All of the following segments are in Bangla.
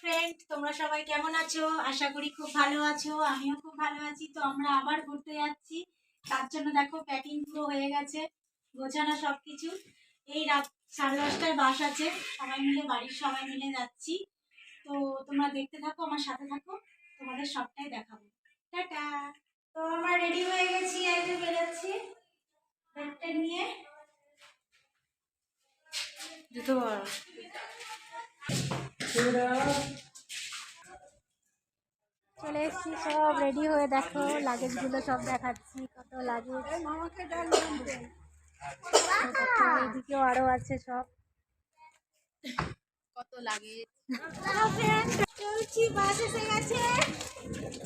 ফ্রেন্ড তোমরা সবাই কেমন আছো? আশা করি খুব ভালো আছো, আমিও খুব ভালো আছি। তো আমরা আবার ঘুরতে যাচ্ছি। তার জন্য দেখো প্যাকিং পুরো হয়ে গেছে, গোছানো সব কিছু এই রাত সাড়ে দশটায় বাস আছে, সবাই মিলে, বাড়ির সবাই মিলে যাচ্ছি। তো তোমরা দেখতে থাকো, আমার সাথে থাকো, তোমাদের সবটাই দেখাবো। টাটা! তো আমরা রেডি হয়ে গেছি যে বেরোচ্ছি। নিয়ে চলে এসেছি সব রেডি হয়ে দেখো লাগেজগুলো সব দেখাচ্ছি কত লাগেজ এইদিকেও আরও আছে সব। কত লাগে চলছি বাস এসে গেছে।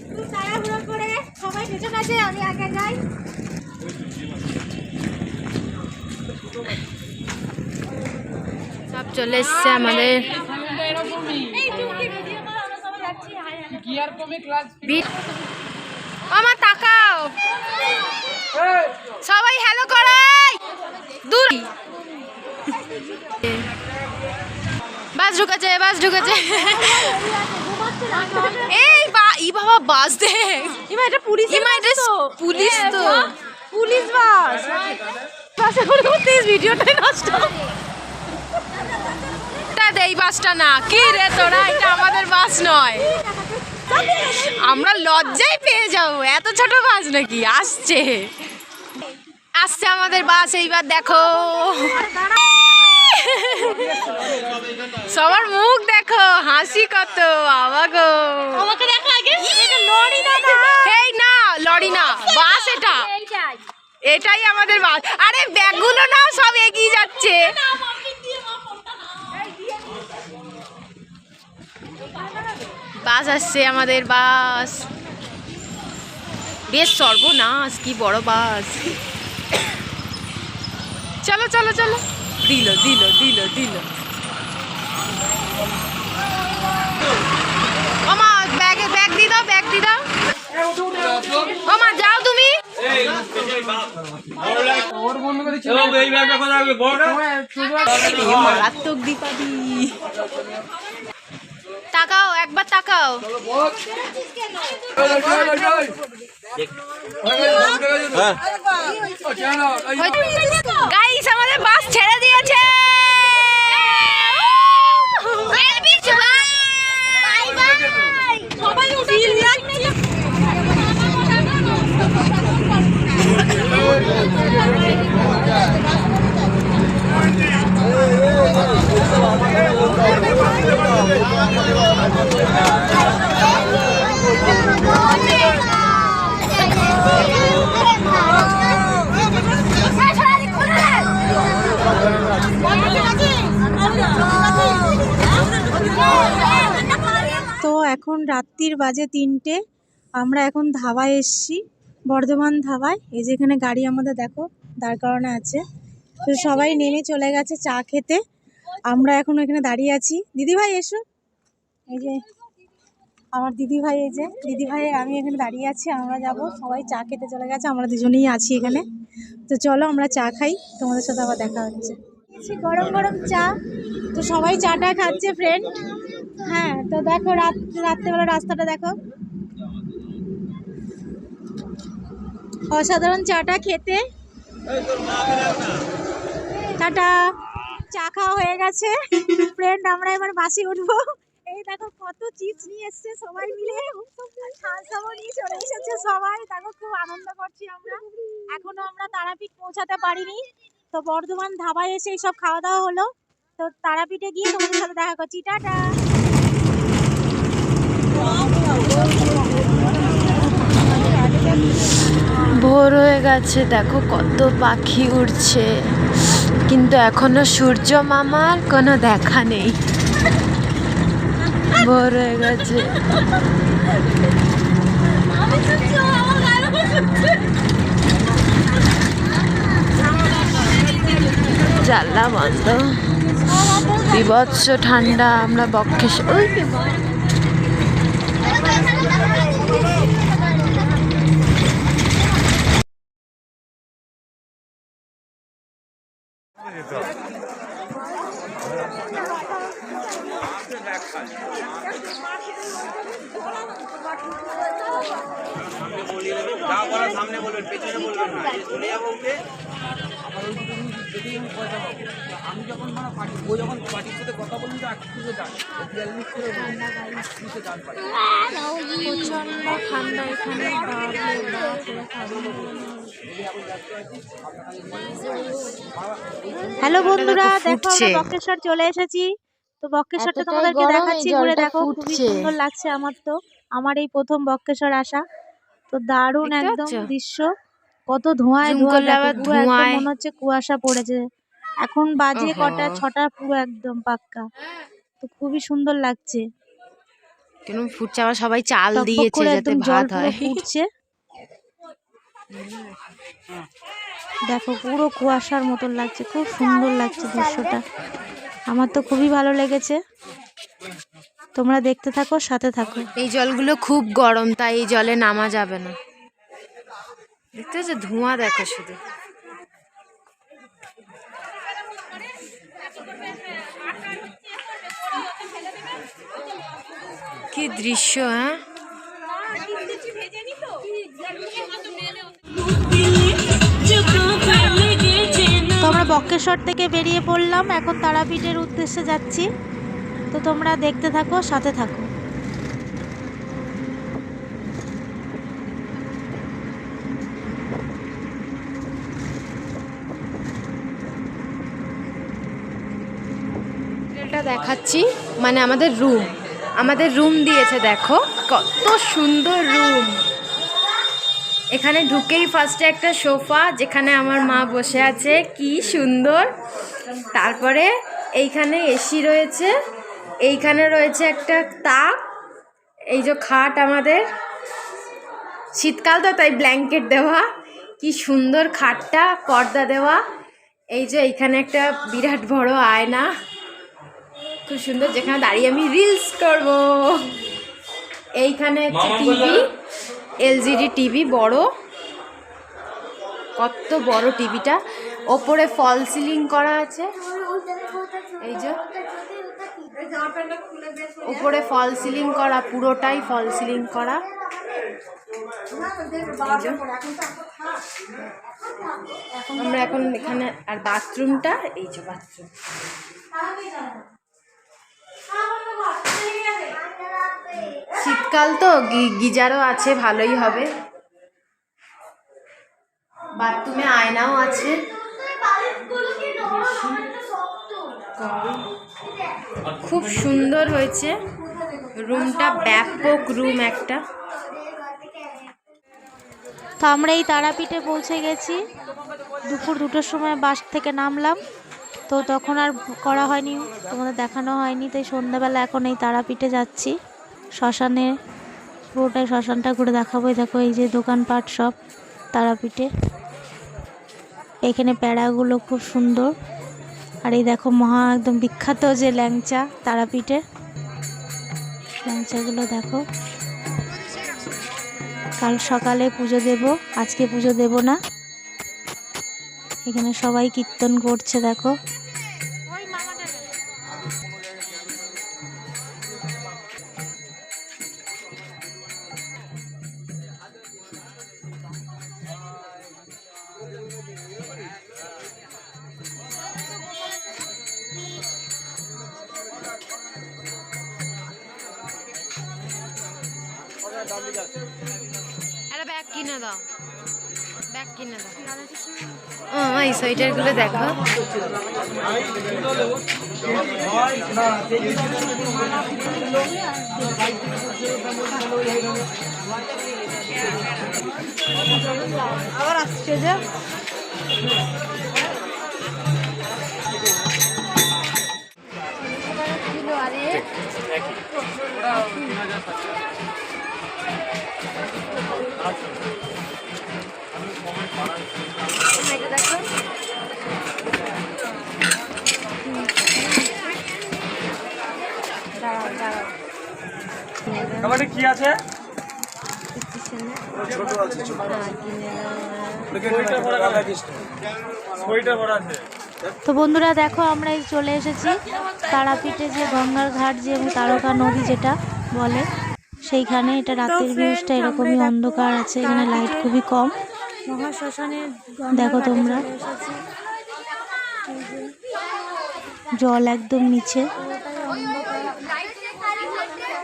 খুব তাড়াহুড়ো করে সবাই পেছন আছে আমি আগে যাই। সব চলে এসছে আমাদের। আমার তাকাও। সবাই হ্যালো করাই দূর। বাস ঢুকেছে বাস ঢুকেছে। এই বা ই বাবা বাস দে। এবার এটা পুলিশ ইমা এটা পুলিশ তো। Police bus. বাসে করে উঠতে ভিডিওটাই নষ্ট। এটা দে এই বাসটা না। কি রে তোরা? এটা আমাদের বাস নয়। আমরা লজ্জায় পেয়ে যাব। এত ছোট বাস নাকি? আসছে। আসছে আমাদের বাস এইবার দেখো। সবার মুখ দেখো হাসি কত বাবা গো আমাকে দেখা আগে। লরি না না এই না লরি না বাস এটা। এটাই আমাদের বাস। আরে ব্যাগগুলো না সব এগিয়ে যাচ্ছে। বাস আসছে আমাদের বাস। বেশ সর্বনাশ কি বড় বাস। চলো চলো চলো। দিল দিল দিল দিল। ওমা ব্যাগে ব্যাগ দি দাও ব্যাগ দি দাও। ওমা যাও তুমি? মারাত্মক দীপাদি তাকাও একবার তাকাও। গাইস আমাদের বাস ছেড়ে দিয়েছে সবাই উঠে তো এখন রাত্রির বাজে তিনটে। আমরা এখন ধাবায় এসছি, বর্ধমান ধাবায়। এই যে এখানে গাড়ি আমাদের দেখো, দাঁড় করানো আছে। তো সবাই নেমে চলে গেছে চা খেতে। আমরা এখন এখানে দাঁড়িয়ে আছি। দিদি ভাই এসো। এই যে আমার দিদি ভাই এই যে দিদি ভাই আমি এখানে দাঁড়িয়ে আছি, আমরা যাব। সবাই চা খেতে চলে গেছে, আমরা দুজনেই আছি এখানে। তো চলো আমরা চা খাই, তোমাদের সাথে আবার দেখা হচ্ছে। গরম গরম চা। তো সবাই চাটা খাচ্ছে ফ্রেন্ড হ্যাঁ তো দেখো রাত, রাত্রেবেলা রাস্তাটা দেখো। অসাধারণ চাটা খেতে। টাটা। চা খাওয়া হয়ে গেছে। ফ্রেন্ড আমরা এবার বাসে উঠবো। এই দেখো কত চিপস নিয়ে এসছে সবাই মিলে। খাওয়া নিয়ে চলে এসেছে সবাই। দেখো খুব আনন্দ করছি আমরা। এখনও আমরা তারাপীঠ পৌঁছাতে পারিনি। তো বর্ধমান ধাবায় এসে সব খাওয়া দাওয়া হলো। তো তারাপীঠে গিয়ে তোমাদের সাথে দেখা করছি। টাটা। গেছে দেখো কত পাখি উড়ছে। কিন্তু এখনও সূর্য মামার কোনো দেখা নেই। ভোর হয়ে গেছে। জানলা বন্ধ। বিভৎস ঠান্ডা, আমরা বক্ষে ওই যা বলার সামনে বলবেন পেছনে বলবেন না। চলে যাব উঠে আমি যখন মানে পার্টি ও যখন পার্টির সাথে কথা বলুন তো একটু যান বিয়াল্লিশ করে যান প্রচণ্ড ঠান্ডা এখানে হ্যালো বন্ধুরা দেখো দেখো আমরা বক্রেশ্বর চলে এসেছি। তো বক্রেশ্বরটা তোমাদেরকে দেখাচ্ছি ঘুরে দেখো খুবই সুন্দর লাগছে আমার তো। আমার এই প্রথম বক্রেশ্বর আসা। তো দারুণ একদম দৃশ্য। কত ধোঁয়ায় ধোঁয়া। মনে হচ্ছে কুয়াশা পড়েছে। এখন বাজে কটা ছটা পুরো একদম পাক্কা। তো খুবই সুন্দর লাগছে। কেন ফুটছে আবার সবাই চাল দিয়েছে যাতে একদম জল ভাত হয়। ফুটছে। দেখো, পুরো কুয়াশার মতন লাগছে, খুব সুন্দর লাগছে দৃশ্যটা। আমার তো খুবই ভালো লেগেছে। তোমরা দেখতে থাকো, সাথে থাকো। এই জলগুলো খুব গরম, তাই এই জলে নামা যাবে না। দেখতে পাচ্ছ, ধোঁয়া দেখো শুধু। কি দৃশ্য হ্যাঁ? বক্রেশ্বর থেকে বেরিয়ে পড়লাম। এখন তারাপীঠের উদ্দেশ্যে যাচ্ছি। তো তোমরা দেখতে থাকো, সাথে থাকো। দেখাচ্ছি। মানে আমাদের রুম আমাদের রুম দিয়েছে, দেখো। কত সুন্দর রুম এখানে ঢুকেই ফার্স্টে একটা সোফা যেখানে আমার মা বসে আছে। কি সুন্দর। তারপরে এইখানে এসি রয়েছে। এইখানে রয়েছে একটা তাক। এই যে খাট আমাদের। শীতকাল তো তাই ব্ল্যাঙ্কেট দেওয়া। কি সুন্দর খাটটা পর্দা দেওয়া। এই যে এইখানে একটা বিরাট বড় আয়না। খুব সুন্দর যেখানে দাঁড়িয়ে আমি রিলস করব। এইখানে টিভি এলজিডি টিভি, বড়। কত বড় টিভিটা। ওপরে ফল সিলিং করা আছে। এই যে। ওপরে ফল সিলিং করা, পুরোটাই ফল সিলিং করা। আমরা এখন এখানে, আর বাথরুমটা, এই যে বাথরুম। শীতকাল তো গিজারও আছে, ভালোই হবে। বাথরুমে আয়নাও আছে। খুব সুন্দর হয়েছে। রুমটা ব্যাপক রুম একটা। তো আমরা এই তারাপীঠে পৌঁছে গেছি। দুপুর দুটোর সময় বাস থেকে নামলাম। তো তখন আর করা হয়নি, তোমাদের দেখানো হয়নি। তাই সন্ধ্যাবেলা এখন এই তারাপীঠে যাচ্ছি। শ্মশানে, পুরোটাই শ্মশানটা ঘুরে দেখাবো। দেখো, এই যে দোকানপাট সব, তারাপীঠে। এখানে প্যাড়াগুলো খুব সুন্দর। আর এই দেখো, মহা একদম বিখ্যাত যে ল্যাংচা তারাপীঠে। ল্যাংচাগুলো দেখো। কাল সকালে পুজো দেব, আজকে পুজো দেব না। এখানে সবাই কীর্তন করছে, দেখো। ও এই সোয়েটারগুলো দেখো। আবার আসছে যে। দাঁড়াও খাবারে কি আছে? তো বন্ধুরা দেখো আমরা এই চলে এসেছি তারাপীঠে যে গঙ্গার ঘাট যে এবং তারকা নদী যেটা বলে সেইখানে এটা রাতের ভিউজটা এরকমই অন্ধকার আছে এখানে লাইট খুবই কম। মহাশ্মশানের দেখো তোমরা। জল একদম নিচে।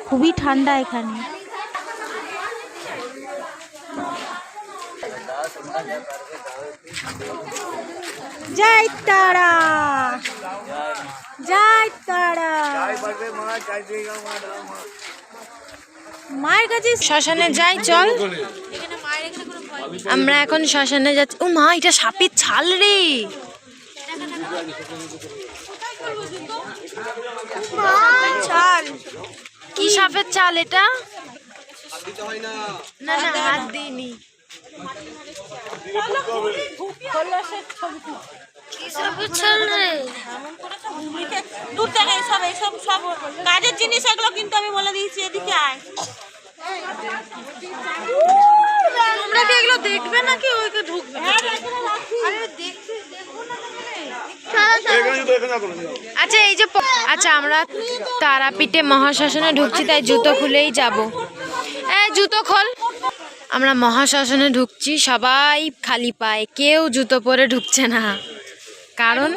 খুবই ঠান্ডা এখানে। জয় তারা। জয় তারা। মায়ের কাছে শ্মশানে যাই চল। আমরা এখন শ্মশানে যাচ্ছি। ও মা এটা সাপের ছাল রে। ছাল। কি সাপের চাল এটা? না না হাত দিইনি। কি সাপের ছাল রে? দূর থেকে সব এইসব সব কাজের জিনিস এগুলো কিন্তু আমি বলে দিয়েছি এদিকে আয়। তোমরা কি এগুলো দেখবে নাকি ওইকে ঢুকবে? আচ্ছা এই যে আচ্ছা আমরা তারাপীঠে মহাশ্মশানে ঢুকছি তাই জুতো খুলেই যাব। এ জুতো খোল। আমরা মহাশ্মশানে ঢুকছি সবাই খালি পায়ে কেউ জুতো পরে ঢুকছে না। কারণ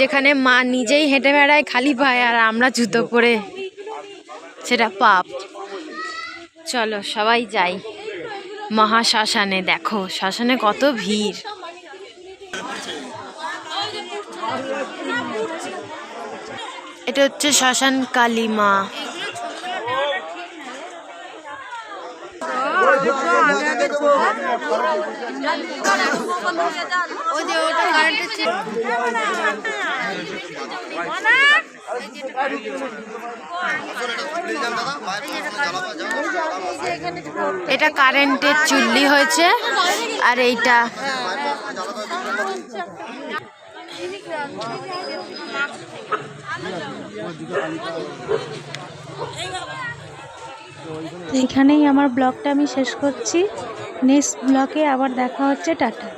যেখানে মা নিজেই হেঁটে বেড়ায় খালি পায় আর আমরা জুতো পরে। সেটা পাপ। চলো সবাই যাই। মহাশ্মশানে দেখো শ্মশানে কত ভিড়। এটা হচ্ছে শ্মশান কালীমা। এটা কারেন্টের চুল্লি হয়েছে, আর এইটা এখানেই আমার ব্লগটা আমি শেষ করছি। নেক্সট ব্লগে আবার দেখা হচ্ছে, টাটা।